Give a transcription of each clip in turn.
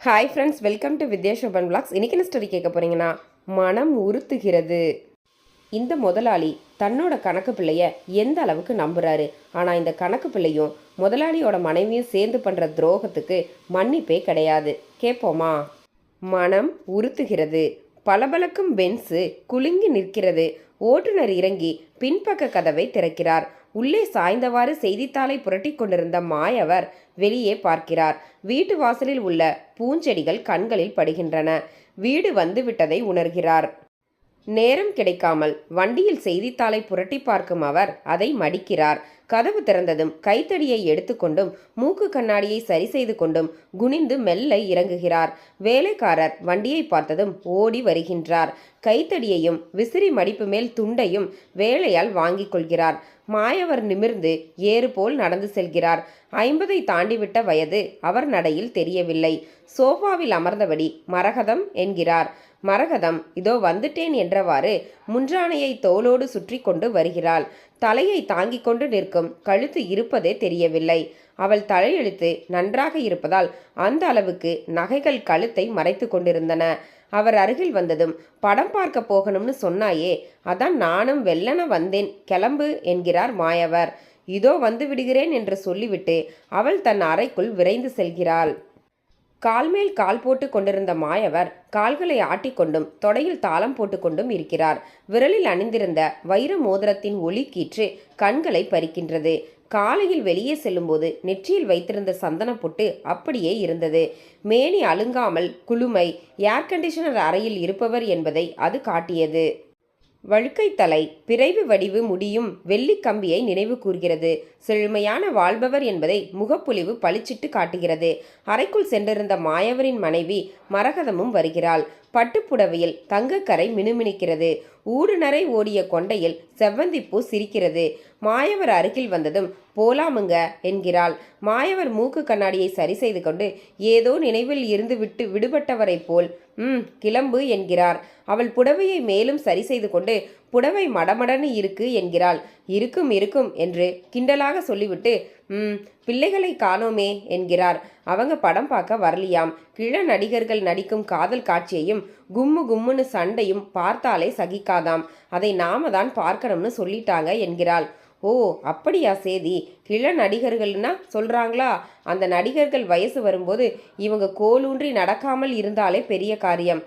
Hi friends welcome to Vidyashobhan vlogs இன்றைக்கி என்ன story கேட்க போகிறீங்கன்னா மனம் உறுத்துகிறது. இந்த முதலாளி தன்னோட கணக்கு பிள்ளைய எந்த அளவுக்கு நம்புகிறாரு ஆனால் இந்த கணக்கு பிள்ளையும் முதலாளியோட மனைவியும் சேர்ந்து பண்ணுற துரோகத்துக்கு மன்னிப்பே கிடையாது. கேட்போமா? மனம் உறுத்துகிறது. பளபளக்கும் பென்ஸு குலுங்கி நிற்கிறது. ஓட்டுநர் இறங்கி பின்பக்க கதவை திறக்கிறார். உள்ளே சாய்ந்தவாறு செய்தித்தாளை புரட்டி கொண்டிருந்த மாயவர் வெளியே பார்க்கிறார். வீட்டு வாசலில் உள்ள பூஞ்செடிகள் கண்களில் படுகின்றன. வீடு வந்துவிட்டதை உணர்கிறார். நேரம் கிடைக்காமல் வண்டியில் செய்தித்தாளை புரட்டி பார்க்கும் அவர் அதை மடிக்கிறார். கதவு திறந்ததும் கைத்தடியை எடுத்துக்கொண்டும் மூக்கு கண்ணாடியை சரி செய்து கொண்டும் குனிந்து மெல்ல இறங்குகிறார். வேலைக்காரர் வண்டியை பார்த்ததும் ஓடி வருகின்றார். கைத்தடியையும் விசிறி மடிப்பு மேல் துண்டையும் வேலையால் வாங்கிக் கொள்கிறார். மாயவர் நிமிர்ந்து ஏறு போல் நடந்து செல்கிறார். ஐம்பதை தாண்டிவிட்ட வயது அவர் நடையில் தெரியவில்லை. சோஃபாவில் அமர்ந்தபடி மரகதம் என்கிறார். மரகதம் இதோ வந்துட்டேன் என்றவாறு முன்றானையை தோளோடு சுற்றி கொண்டு வருகிறாள். தலையை தாங்கிக் கொண்டு நிற்கும். கழுத்து இருப்பதே தெரியவில்லை. அவள் தலையெழுத்து நன்றாக இருப்பதால் அந்த அளவுக்கு நகைகள் கழுத்தை மறைத்து கொண்டிருந்தன. அவர் அருகில் வந்ததும் படம் பார்க்க போகணும்னு சொன்னாயே அதான் நானும் வெள்ளன வந்தேன் கிளம்பு என்கிறார் மாயவர். இதோ வந்து விடுகிறேன் என்று சொல்லிவிட்டு அவள் தன் அறைக்குள் விரைந்து செல்கிறாள். கால் மேல் கால் போட்டு கொண்டிருந்த மாயவர் கால்களை ஆட்டிக்கொண்டும் தொடையில் தாளம் போட்டுக்கொண்டும் இருக்கிறார். விரலில் அணிந்திருந்த வைர மோதிரத்தின் ஒளி கீற்று கண்களை பறிக்கின்றது. காலையில் வெளியே செல்லும்போது நெற்றியில் வைத்திருந்த சந்தன பொட்டு அப்படியே இருந்தது. மேனி அழுங்காமல் குளுமை ஏர் கண்டிஷனர் அறையில் இருப்பவர் என்பதை அது காட்டியது. வழுக்கை தலை பிறைவு வடிவு முடியும் வெள்ளி கம்பியை நினைவு கூர்கிறது. செழுமையான வாழ்பவர் என்பதை முகப்புலிவு பளிச்சிட்டு காட்டுகிறது. அறைக்குள் சென்றிருந்த மாயவரின் மனைவி மரகதமும் வருகிறாள். பட்டுப்புடவையில் தங்கக்கரை மினுமினுக்கிறது. ஊடுநரை ஓடிய கொண்டையில் செவ்வந்திப்பூ சிரிக்கிறது. மாயவர் அருகில் வந்ததும் போலாமுங்க என்கிறாள். மாயவர் மூக்கு கண்ணாடியை சரி செய்து கொண்டு ஏதோ நினைவில் இருந்து விட்டு விடுபட்டவரைப் போல் ம் கிளம்பு என்கிறார். அவள் புடவையை மேலும் சரி செய்து கொண்டு புடவை மடமடன்னு இருக்கு என்கிறாள். இருக்கும் இருக்கும் என்று கிண்டலாக சொல்லிவிட்டு ம் பிள்ளைகளை காணோமே என்கிறார். அவங்க படம் பார்க்க வரலியாம். கிழ நடிகர்கள் நடிக்கும் காதல் காட்சியையும் கும்மு கும்முன்னு சண்டையும் பார்த்தாலே சகிக்காதாம். அதை நாம தான் பார்க்கணும்னு சொல்லிட்டாங்க என்கிறாள். ஓ அப்படியா சேதி? கிள நடிகர்கள்னா சொல்கிறாங்களா அந்த நடிகர்கள் வயசு வரும்போது இவங்க கோலூன்றி நடக்காமல் இருந்தாலே பெரிய காரியம்.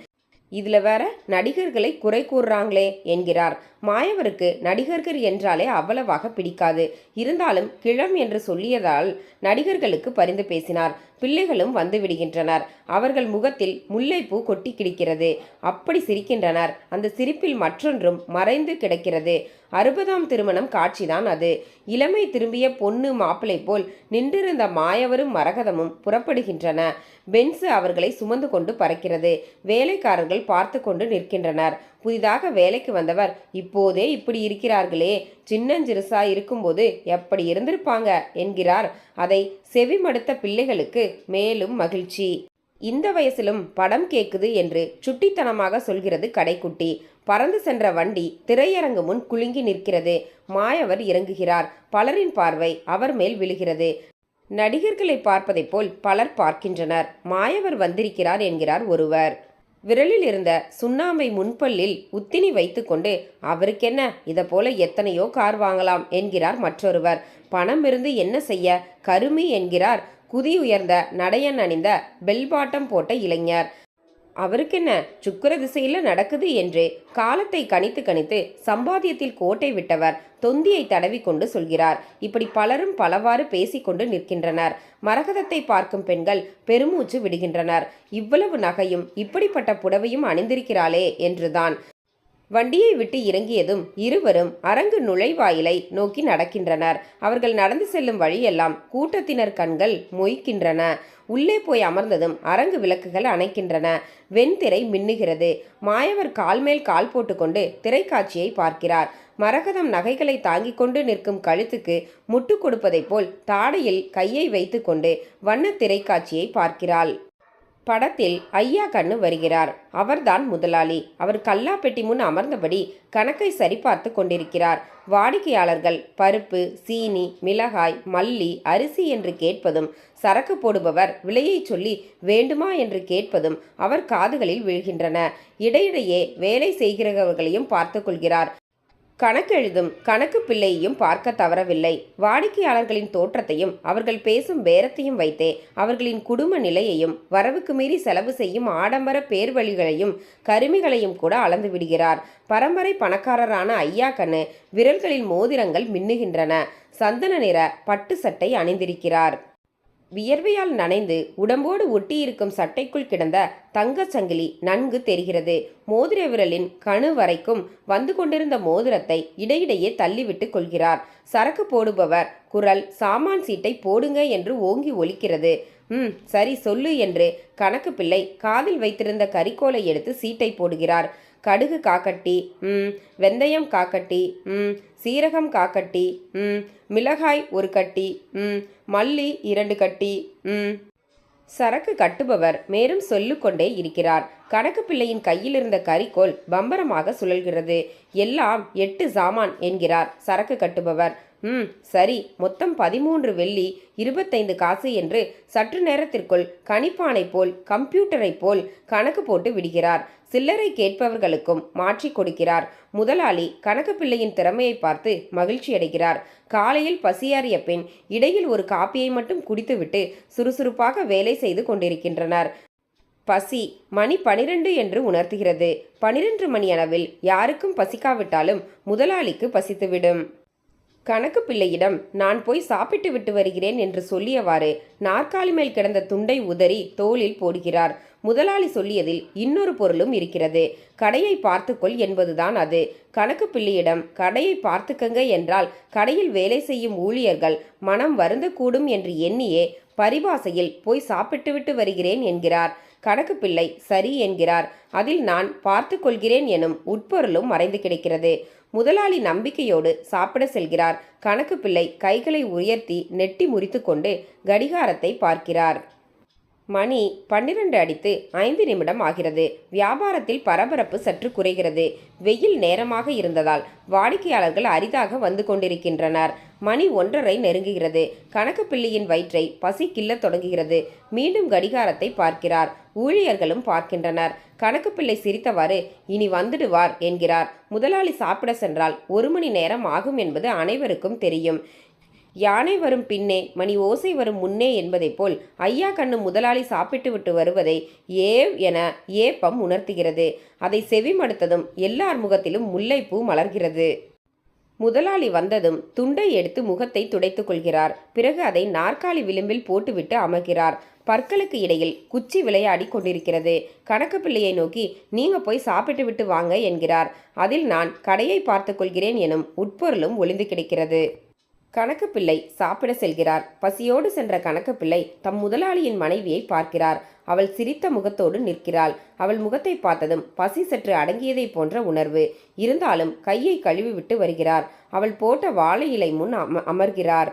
இதில் வேற நடிகர்களை குறை கூறுறாங்களே என்கிறார். மாயவருக்கு நடிகர்கள் என்றாலே அவ்வளவாக பிடிக்காது. இருந்தாலும் கிழம் என்று சொல்லியதால் நடிகர்களுக்கு பரிந்து பேசினார். பிள்ளைகளும் வந்து விடுகின்றனர். அவர்கள் முகத்தில் முல்லைப்பூ கொட்டி கிடக்கிறது. அப்படி சிரிக்கின்றனர். அந்த சிரிப்பில் மற்றொன்றும் மறைந்து கிடக்கிறது. அறுபதாம் திருமணம் காட்சிதான் அது. இளமை திரும்பிய பொண்ணு மாப்பிளை போல் நின்றிருந்த மாயவரும் மரகதமும் புறப்படுகின்றன. பென்சு அவர்களை சுமந்து கொண்டு பறக்கிறது. வேலைக்காரர்கள் பார்த்து கொண்டு நிற்கின்றனர். புதிதாக வேலைக்கு வந்தவர் இப்போதே இப்படி இருக்கிறார்களே. சின்னஞ்சிறுசா இருக்கும்போது எப்படி இருந்திருப்பாங்க? என்கிறார். அதை செவிமடுத்த பிள்ளைகளுக்கு மேலும் மகிழ்ச்சி. இந்த வயசிலும் படம் கேட்குது என்று சுட்டித்தனமாக சொல்கிறது கடைக்குட்டி. பறந்து சென்ற வண்டி திரையரங்கு முன் குலுங்கி நிற்கிறது. மாயவர் இறங்குகிறார். பலரின் பார்வை அவர் மேல் விழுகிறது. நடிகர்களை பார்ப்பதைப் போல் பலர் பார்க்கின்றனர். மாயவர் வந்திருக்கிறார் என்கிறார் ஒருவர். விரலில் இருந்த சுண்ணாம்பை முன்பல்லில் உத்தினி வைத்துக்கொண்டு அவருக்கென்ன? இதை போல எத்தனையோ கார் வாங்கலாம் என்கிறார் மற்றொருவர். பணம் இருந்து என்ன செய்ய? கருமி என்கிறார் குதி உயர்ந்த நடையன் அணிந்த பெல்பாட்டம் போட்ட இளைஞர். அவருக்கென்ன? சுக்கர திசையில் நடக்குது என்று காலத்தை கணித்து கணித்து சம்பாத்தியத்தில் கோட்டை விட்டவர் தொந்தியை தடவி கொண்டு சொல்கிறார். இப்படி பலரும் பலவாறு பேசிக்கொண்டு நிற்கின்றனர். மரகதத்தை பார்க்கும் பெண்கள் பெருமூச்சு விடுகின்றனர். இவ்வளவு நகையும் இப்படிப்பட்ட புடவையும் அணிந்திருக்கிறாளே என்றுதான். வண்டியை விட்டு இறங்கியதும் இருவரும் அரங்கு நுழைவாயிலை நோக்கி நடக்கின்றனர். அவர்கள் நடந்து செல்லும் வழியெல்லாம் கூட்டத்தினர் கண்கள் மொய்க்கின்றன. உள்ளே போய் அமர்ந்ததும் அரங்கு விளக்குகள் அணைக்கின்றன. வெண்திரை மின்னுகிறது. மாயவர் கால் மேல் கால் போட்டுக்கொண்டு திரைக்காட்சியை பார்க்கிறார். மரகதம் நகைகளை தாங்கிக் கொண்டு நிற்கும் கழுத்துக்கு முட்டு கொடுப்பதைப் போல் தாடையில் கையை வைத்துக்கொண்டு வண்ண திரைக்காட்சியை பார்க்கிறாள். படத்தில் ஐயா கண்ணு வருகிறார். அவர்தான் முதலாளி. அவர் கல்லாப்பெட்டி முன் அமர்ந்தபடி கணக்கை சரிபார்த்து கொண்டிருக்கிறார். வாடிக்கையாளர்கள் பருப்பு சீனி மிளகாய் மல்லி அரிசி என்று கேட்பதும் சரக்கு போடுபவர் விலையை சொல்லி வேண்டுமா என்று கேட்பதும் அவர் காதுகளில் விழுகின்றன. இடையிடையே வேலை செய்கிறவர்களையும் பார்த்து கொள்கிறார். கணக்கெழுதும் கணக்கு பிள்ளையையும் பார்க்க தவறவில்லை. வாடிக்கையாளர்களின் தோற்றத்தையும் அவர்கள் பேசும் பேரத்தையும் வைத்தே அவர்களின் குடும்ப நிலையையும் வரவுக்கு மீறி செலவு செய்யும் ஆடம்பர பேர்வழிகளையும் கருமிகளையும் கூட அளந்து விடுகிறார். பரம்பரை பணக்காரரான ஐயா கண்ணு விரல்களில் மோதிரங்கள் மின்னுகின்றன. சந்தன நிற பட்டு சட்டை அணிந்திருக்கிறார். வியர்வையால் நனைந்து உடம்போடு ஒட்டியிருக்கும் சட்டைக்குள் கிடந்த தங்கச் சங்கிலி நன்கு தெரிகிறது. மோதிர விரலின் கணு வரைக்கும் வந்து கொண்டிருந்த மோதிரத்தை இடையிடையே தள்ளிவிட்டு கொள்கிறார். சரக்கு போடுபவர் குரல் சாமான் சீட்டை போடுங்க என்று ஓங்கி ஒலிக்கிறது. ம் சரி சொல்லு என்று கணக்கு பிள்ளை காதில் வைத்திருந்த கரிக்கோலை எடுத்து சீட்டை போடுகிறார். கடுகு காக்கட்டி ம் வெந்தயம் காக்கட்டி ம் சீரகம் காக்கட்டி ம் மிளகாய் ஒரு கட்டி ம் மல்லி இரண்டு கட்டி ம். சரக்கு கட்டுபவர் மேலும் சொல்லிக்கொண்டே இருக்கிறார். கணக்கு பிள்ளையின் கையில் இருந்த கரிக்கோல் பம்பரமாக சுழல்கிறது. எல்லாம் எட்டு சாமான் என்கிறார் சரக்கு கட்டுபவர். ம் சரி மொத்தம் பதிமூன்று வெள்ளி இருபத்தைந்து காசு என்று சற்று நேரத்திற்குள் கணிப்பானை போல் கம்ப்யூட்டரை போல் கணக்கு போட்டு விடுகிறார். சில்லறை கேட்பவர்களுக்கும் மாற்றி கொடுக்கிறார். முதலாளி கணக்கு பிள்ளையின் திறமையை பார்த்து மகிழ்ச்சியடைகிறார். காலையில் பசியாறிய பின் இடையில் ஒரு காப்பியை மட்டும் குடித்துவிட்டு சுறுசுறுப்பாக வேலை செய்து கொண்டிருக்கின்றனர். பசி மணி பனிரெண்டு என்று உணர்த்துகிறது. பனிரெண்டு மணி அளவில் யாருக்கும் பசிக்காவிட்டாலும் முதலாளிக்கு பசித்துவிடும். கணக்கு பிள்ளையிடம் நான் போய் சாப்பிட்டு விட்டு வருகிறேன் என்று சொல்லியவாறு நாற்காலி மேல் கிடந்த துண்டை உதறி தோளில் போடுகிறார். முதலாளி சொல்லியதில் இன்னொரு பொருளும் இருக்கிறது. கடையை பார்த்துக்கொள் என்பதுதான் அது. கணக்கு பிள்ளையிடம் கடையை பார்த்துக்கங்க என்றால் கடையில் வேலை செய்யும் ஊழியர்கள் மனம் வருந்தக்கூடும் என்று எண்ணியே பரிபாசையில் போய் சாப்பிட்டுவிட்டு வருகிறேன் என்கிறார். கணக்கு பிள்ளை சரி என்கிறார். அதில் நான் பார்த்து கொள்கிறேன் எனும் உட்பொருளும் மறைந்து கிடக்கிறது. முதலாளி நம்பிக்கையோடு சாப்பிட செல்கிறார். கணக்கு பிள்ளை கைகளை உயர்த்தி நெட்டி முறித்துக்கொண்டு கடிகாரத்தை பார்க்கிறார். மணி பன்னிரண்டு அடித்து ஐந்து நிமிடம் ஆகிறது வியாபாரத்தில் பரபரப்பு சற்று குறைகிறது. வெயில் நேரமாக இருந்ததால் வாடிக்கையாளர்கள் அரிதாக வந்து கொண்டிருக்கின்றனர். மணி ஒன்றரை நெருங்குகிறது. கணக்கு பிள்ளையின் வயிற்றை பசி கிள்ளத் தொடங்குகிறது. மீண்டும் கடிகாரத்தை பார்க்கிறார். ஊழியர்களும் பார்க்கின்றனர். கணக்கு பிள்ளை சிரித்தவாறு இனி வந்துடுவார் என்கிறார். முதலாளி சாப்பிட சென்றால் ஒரு மணி நேரம் ஆகும் என்பது அனைவருக்கும் தெரியும். யானை வரும் பின்னே மணி ஓசை வரும் முன்னே என்பதைப் போல் ஐயா கண்ணு முதலாளி சாப்பிட்டு விட்டு வருவதை ஏவ் என ஏப்பம் உணர்த்துகிறது. அதை செவிமடுத்ததும் எல்லார் முகத்திலும் முல்லைப்பூ மலர்கிறது. முதலாளி வந்ததும் துண்டை எடுத்து முகத்தை துடைத்துக் கொள்கிறார். பிறகு அதை நாற்காலி விளிம்பில் போட்டுவிட்டு அமர்கிறார். பற்களுக்கு இடையில் குச்சி விளையாடி கொண்டிருக்கிறது. கணக்கு பிள்ளையை நோக்கி நீங்க போய் சாப்பிட்டு விட்டு வாங்க என்கிறார். அதில் நான் கடையை பார்த்துக் கொள்கிறேன் எனும் உட்பொருளும் ஒளிந்து கிடக்கிறது. கணக்கு பிள்ளை சாப்பிட செல்கிறார். பசியோடு சென்ற கணக்கு பிள்ளை தம் முதலாளியின் மனைவியை பார்க்கிறார். அவள் சிரித்த முகத்தோடு நிற்கிறாள். அவள் முகத்தை பார்த்ததும் பசி சற்று அடங்கியதை போன்ற உணர்வு. இருந்தாலும் கையை கழுவி விட்டு வருகிறார். அவள் போட்ட வாழை இலை முன் அம அமர்கிறார்.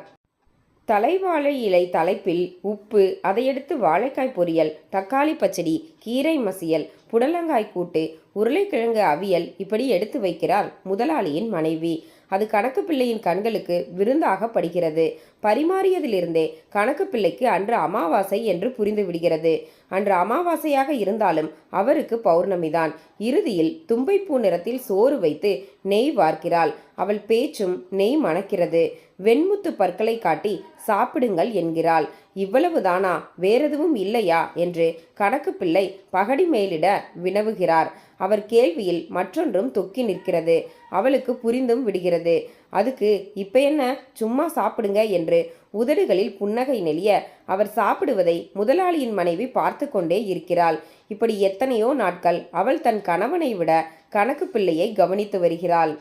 தலைவாழை இலை தலைப்பில் உப்பு அதையடுத்து வாழைக்காய் பொரியல் தக்காளி பச்சடி கீரை மசியல் புடலங்காய் கூட்டு உருளைக்கிழங்கு அவியல் இப்படி எடுத்து வைக்கிறார் முதலாளியின் மனைவி. அது கணக்கு பிள்ளையின் கண்களுக்கு விருந்தாக படுகிறது பரிமாறியதிலிருந்தே கணக்கு பிள்ளைக்கு அன்று அமாவாசை என்று புரிந்து விடுகிறது அன்று அமாவாசையாக இருந்தாலும் அவருக்கு பௌர்ணமிதான். இறுதியில் தும்பைப்பூ நிறத்தில் சோறு வைத்து நெய் வார்க்கிறாள். அவள் பேச்சும் நெய் மணக்கிறது. வெண்முத்து பற்களை காட்டி சாப்பிடுங்கள் என்கிறாள். இவ்வளவுதானா? வேறெதுவும் இல்லையா? என்று கணக்கு பிள்ளை பகடி மேலிட வினவுகிறார். அவர் கேள்வியில் மற்றொன்றும் தொக்கி நிற்கிறது. அவளுக்கு புரிந்தும் விடுகிறது. அதுக்கு இப்ப என்ன? சும்மா சாப்பிடுங்க என்று உதடுகளில் புன்னகை நெளிய அவர் சாப்பிடுவதை முதலாளியின் மனைவி பார்த்து கொண்டே இருக்கிறாள். இப்படி எத்தனையோ நாட்கள் அவள் தன் கணவனை விட கணக்கு பிள்ளையை கவனித்து வருகிறாள்.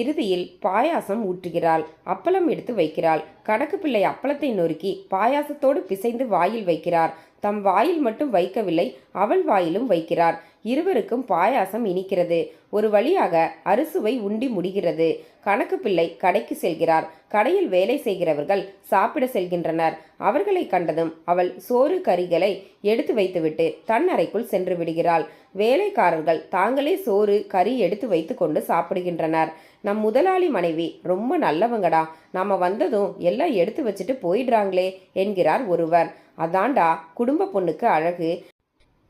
இறுதியில் பாயாசம் ஊற்றுகிறாள். அப்பளம் எடுத்து வைக்கிறாள். கணக்கு பிள்ளை அப்பளத்தை நொறுக்கி பாயாசத்தோடு பிசைந்து வாயில் வைக்கிறார். தம் வாயில் மட்டும் வைக்கவில்லை அவள் வாயிலும் வைக்கிறார். இருவருக்கும் பாயாசம் இனிக்கிறது. ஒரு வழியாக அறுசுவை உண்டி முடிகிறது. கணக்கு பிள்ளை கடைக்கு செல்கிறார். கடையில் வேலை செய்கிறவர்கள் சாப்பிட செல்கின்றனர். அவர்களை கண்டதும் அவள் சோறு கறிகளை எடுத்து வைத்துவிட்டு தன் அறைக்குள் சென்று விடுகிறாள். வேலைக்காரர்கள் தாங்களே சோறு கறி எடுத்து வைத்து கொண்டு சாப்பிடுகின்றனர். நம் முதலாளி மனைவி ரொம்ப நல்லவங்கடா. நாம வந்ததும் எல்லாம் எடுத்து வச்சுட்டு போயிடுறாங்களே என்கிறார் ஒருவர். அதாண்டா குடும்ப பொண்ணுக்கு அழகு.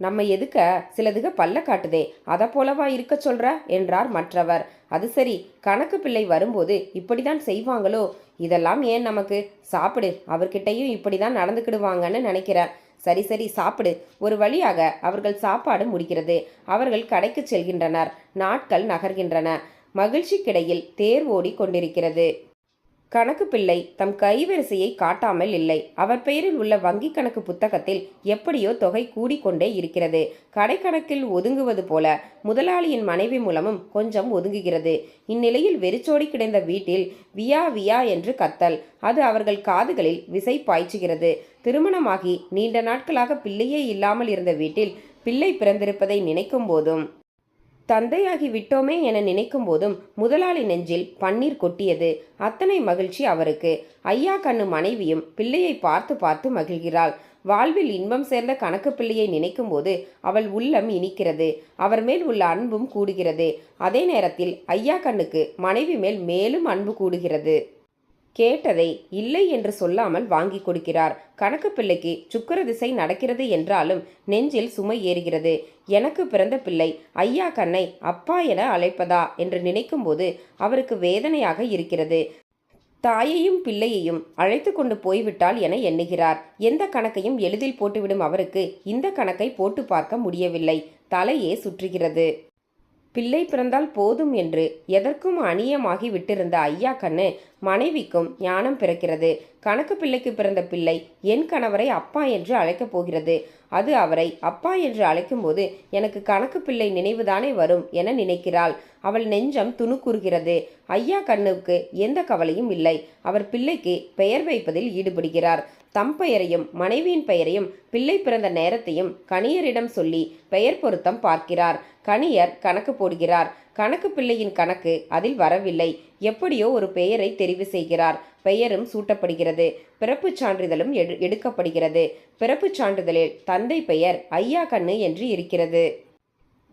நம்ம எதுக்க சிலதுக பல்ல காட்டுதே? அதை போலவா இருக்க சொல்ற? என்றார் மற்றவர். அது சரி கணக்கு பிள்ளை வரும்போது இப்படிதான் செய்வாங்களோ? இதெல்லாம் ஏன் நமக்கு? சாப்பிடு அவர்கிட்டயும் இப்படிதான் நடந்துக்கிடுவாங்கன்னு நினைக்கிறேன் சரி சரி சாப்பிடு. ஒரு வழியாக அவர்கள் சாப்பாடு முடிகிறது அவர்கள் கடைக்கு செல்கின்றனர். நாட்கள் நகர்கின்றன. மகிழ்ச்சிக்கிடையில் தேர் ஓடி கொண்டிருக்கிறது. கணக்கு பிள்ளை தம் கைவரிசையை காட்டாமல் இல்லை. அவர் பெயரில் உள்ள வங்கி கணக்கு புத்தகத்தில் எப்படியோ தொகை கூடிக்கொண்டே இருக்கிறது. கடைக்கணக்கில் ஒதுங்குவது போல முதலாளியின் மனைவி மூலமும் கொஞ்சம் ஒதுங்குகிறது. இந்நிலையில் வெறிச்சோடி கிடந்த வீட்டில் வியா வியா என்று கத்தல். அது அவர்கள் காதுகளில் விசை பாய்ச்சுகிறது. திருமணமாகி நீண்ட நாட்களாக பிள்ளையே இல்லாமல் இருந்த வீட்டில் பிள்ளை பிறந்திருப்பதை நினைக்கும் போதும் தந்தையாகி விட்டோமே என நினைக்கும் போதும் முதலாளி நெஞ்சில் பன்னீர் கொட்டியது. அத்தனை மகிழ்ச்சி அவருக்கு. ஐயா கண்ணு மனைவியும் பிள்ளையை பார்த்து பார்த்து மகிழ்கிறாள். வாழ்வில் இன்பம் சேர்ந்த கணக்கு பிள்ளையை நினைக்கும் போது அவள் உள்ளம் இனிக்கிறது. அவர் மேல் உள்ள அன்பும் கூடுகிறது. அதே நேரத்தில் ஐயா கண்ணுக்கு மனைவி மேல் மேலும் அன்பு கூடுகிறது. கேட்டதை இல்லை என்று சொல்லாமல் வாங்கி கொடுக்கிறார். கணக்கு பிள்ளைக்கு சுக்கர திசை நடக்கிறது என்றாலும் நெஞ்சில் சுமை ஏறுகிறது. எனக்கு பிறந்த பிள்ளை ஐயா கண்ணை அப்பா என அழைப்பதா என்று நினைக்கும்போது அவருக்கு வேதனையாக இருக்கிறது. தாயையும் பிள்ளையையும் அழைத்து கொண்டு போய்விட்டால் என எண்ணுகிறார். எந்த கணக்கையும் எளிதில் போட்டுவிடும் அவருக்கு இந்த கணக்கை போட்டு பார்க்க முடியவில்லை. தலையே சுற்றுகிறது. பிள்ளை பிறந்தால் போதும் என்று எதற்கும் அணியமாகி விட்டிருந்த ஐயா கண்ணு மனைவிக்கும் ஞானம் பிறக்கிறது. கணக்கு பிள்ளைக்கு பிறந்த பிள்ளை என் கணவரை அப்பா என்று அழைக்கப் போகிறது. அது அவரை அப்பா என்று அழைக்கும்போது எனக்கு கணக்கு பிள்ளை நினைவுதானே வரும் என நினைக்கிறாள். அவள் நெஞ்சம் துணுக்குறுகிறது. ஐயா கண்ணுக்கு எந்த கவலையும் இல்லை. அவர் பிள்ளைக்கு பெயர் வைப்பதில் ஈடுபடுகிறார். தம் பெயரையும் மனைவியின் பெயரையும் பிள்ளை பிறந்த நேரத்தையும் கணியரிடம் சொல்லி பெயர் பொருத்தம் பார்க்கிறார். கணியர் கணக்கு போடுகிறார். கணக்கு பிள்ளையின் கணக்கு அதில் வரவில்லை. எப்படியோ ஒரு பெயரை தெரிவு செய்கிறார். பெயரும் சூட்டப்படுகிறது. பிறப்புச் சான்றிதழும் எடு எடுக்கப்படுகிறது. பிறப்புச் சான்றிதழில் தந்தை பெயர் ஐயா கண்ணு என்று இருக்கிறது.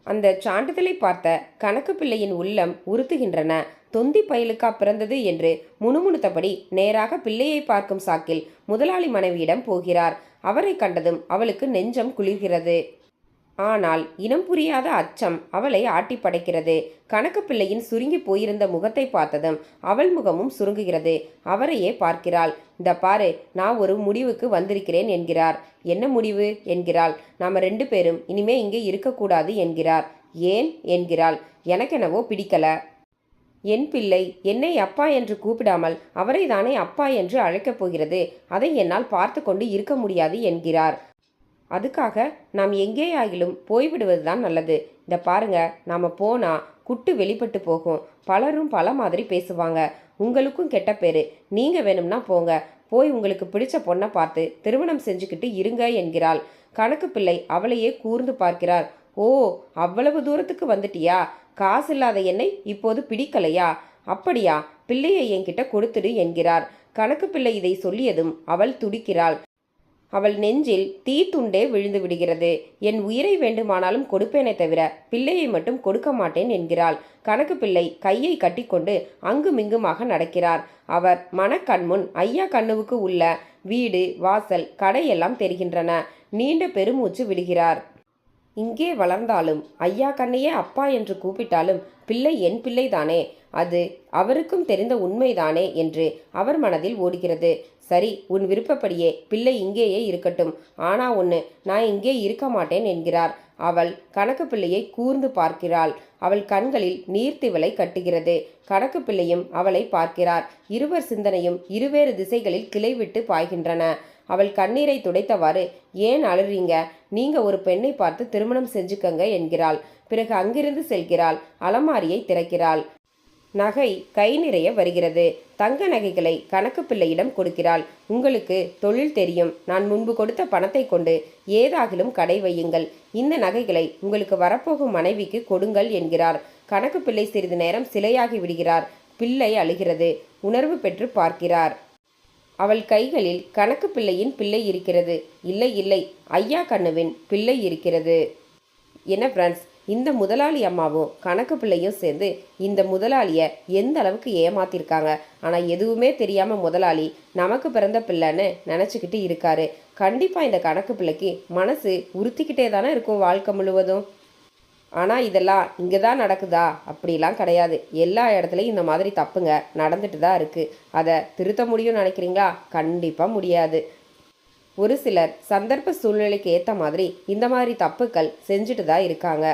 அந்த சான்றிதழை பார்த்த கணக்கு பிள்ளையின் உள்ளம் உறுத்துகின்றன. தொந்தி பயலுக்கா பிறந்தது என்று முணுமுணுத்தபடி நேராக பிள்ளையை பார்க்கும் சாக்கில் முதலாளி மனைவியிடம் போகிறார். அவரை கண்டதும் அவளுக்கு நெஞ்சம் குளிர்கிறது. ஆனால் இனம் புரியாத அச்சம் அவளை ஆட்டி படைக்கிறது. கணக்கு பிள்ளையின் சுருங்கி போயிருந்த முகத்தை பார்த்ததும் அவள் முகமும் சுருங்குகிறது. அவரையே பார்க்கிறாள். இந்த பாரு நான் ஒரு முடிவுக்கு வந்திருக்கிறேன் என்கிறார். என்ன முடிவு? என்கிறாள். நாம ரெண்டு பேரும் இனிமே இங்கே இருக்கக்கூடாது என்கிறார். ஏன்? என்கிறாள். எனக்கெனவோ பிடிக்கல. என் பிள்ளை என்னை அப்பா என்று கூப்பிடாமல் அவரை தானே அப்பா என்று அழைக்கப் போகிறது. அதை என்னால் பார்த்து கொண்டு இருக்க முடியாது என்கிறார். அதுக்காக நாம் எங்கே ஆகிலும் போய்விடுவது தான் நல்லது. இந்த பாருங்க நாம் போனால் குட்டு வெளிப்பட்டு போகும். பலரும் பல மாதிரி பேசுவாங்க. உங்களுக்கும் கெட்ட பேர். நீங்கள் வேணும்னா போங்க. போய் உங்களுக்கு பிடிச்ச பொண்ணை பார்த்து திருமணம் செஞ்சுக்கிட்டு இருங்க என்கிறாள். கணக்கு பிள்ளை அவளையே கூர்ந்து பார்க்கிறார். ஓ அவ்வளவு தூரத்துக்கு வந்துட்டியா? காசு இல்லாத என்னை இப்போது பிடிக்கலையா? அப்படியா? பிள்ளையை என்கிட்ட கொடுத்துடு என்கிறார். கணக்கு பிள்ளை இதை சொல்லியதும் அவள் துடிக்கிறாள். அவள் நெஞ்சில் தீத்துண்டே விழுந்து விடுகிறது. என் உயிரை வேண்டுமானாலும் கொடுப்பேனே தவிர பிள்ளையை மட்டும் கொடுக்க மாட்டேன் என்கிறாள். கணக்கு பிள்ளை கையை கட்டிக்கொண்டு அங்குமிங்குமாக நடக்கிறார். அவர் மனக்கண்முன் ஐயா கண்ணுவுக்கு உள்ள வீடு வாசல் கடையெல்லாம் தெரிகின்றன. நீண்ட பெருமூச்சு விடுகிறார். இங்கே வளர்ந்தாலும் ஐயா கண்ணையே அப்பா என்று கூப்பிட்டாலும் பிள்ளை என் பிள்ளைதானே? அது அவருக்கும் தெரிந்த உண்மைதானே? என்று அவர் மனதில் ஓடுகிறது. சரி உன் விருப்பப்படியே பிள்ளை இங்கேயே இருக்கட்டும். ஆனா ஒன்று நான் இங்கே இருக்க மாட்டேன் என்கிறார். அவள் கணக்கு பிள்ளையை கூர்ந்து பார்க்கிறாள். அவள் கண்களில் நீர்த்திவலை கட்டுகிறது. கணக்கு பிள்ளையும் அவளை பார்க்கிறார். இருவர் சிந்தனையும் இருவேறு திசைகளில் கிளைவிட்டு பாய்கின்றன. அவள் கண்ணீரை துடைத்தவாறு ஏன் அழறீங்க நீங்க ஒரு பெண்ணை பார்த்து திருமணம் செஞ்சுக்கங்க என்கிறாள். பிறகு அங்கிருந்து செல்கிறாள். அலமாரியை திறக்கிறாள். நகை கை நிறைய வருகிறது. தங்க நகைகளை கணக்கு பிள்ளையிடம் கொடுக்கிறாள். உங்களுக்கு தொழில் தெரியும். நான் முன்பு கொடுத்த பணத்தை கொண்டு ஏதாகிலும் கடை வையுங்கள். இந்த நகைகளை உங்களுக்கு வரப்போகும் மனைவிக்கு கொடுங்கள் என்கிறார். கணக்கு பிள்ளை சிறிது நேரம் சிலையாகி விடுகிறார். பிள்ளை அழுகிறது. உணர்வு பெற்று பார்க்கிறார். அவள் கைகளில் கணக்கு பிள்ளையின் பிள்ளை இருக்கிறது. இல்லை இல்லை ஐயா கண்ணுவின் பிள்ளை இருக்கிறது என்ன ஃப்ரெண்ட்ஸ் இந்த முதலாளி அம்மாவும் கணக்கு பிள்ளையும் சேர்ந்து இந்த முதலாளியை எந்த அளவுக்கு ஏமாத்திருக்காங்க? ஆனால் எதுவுமே தெரியாமல் முதலாளி நமக்கு பிறந்த பிள்ளைன்னு நினச்சிக்கிட்டு இருக்காரு. கண்டிப்பாக இந்த கணக்கு பிள்ளைக்கு மனசு உறுத்திக்கிட்டே தானே இருக்கும் வாழ்க்கை முழுவதும். ஆனால் இதெல்லாம் இங்கே தான் நடக்குதா? அப்படிலாம் கிடையாது. எல்லா இடத்துலையும் இந்த மாதிரி தப்புங்க நடந்துட்டு தான் இருக்குது அதை திருத்த முடியும்னு நினைக்கிறீங்களா? கண்டிப்பாக முடியாது. ஒரு சிலர் சந்தர்ப்ப சூழ்நிலைக்கு ஏற்ற மாதிரி இந்த மாதிரி தப்புக்கள் செஞ்சுட்டு தான் இருக்காங்க.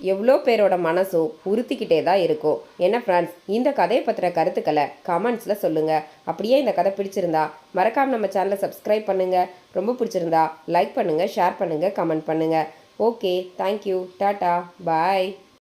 எவ்வளோ பேரோட மனசும் உறுத்திக்கிட்டே தான் இருக்கும். என்ன ஃப்ரெண்ட்ஸ் இந்த கதையை பற்றின கருத்துக்களை கமெண்ட்ஸில் சொல்லுங்கள் அப்படியே இந்த கதை பிடிச்சிருந்தா மறக்காமல் நம்ம சேனலை சப்ஸ்கிரைப் பண்ணுங்கள் ரொம்ப பிடிச்சிருந்தா லைக் பண்ணுங்கள் ஷேர் பண்ணுங்கள் கமெண்ட் பண்ணுங்கள் okay thank you tata bye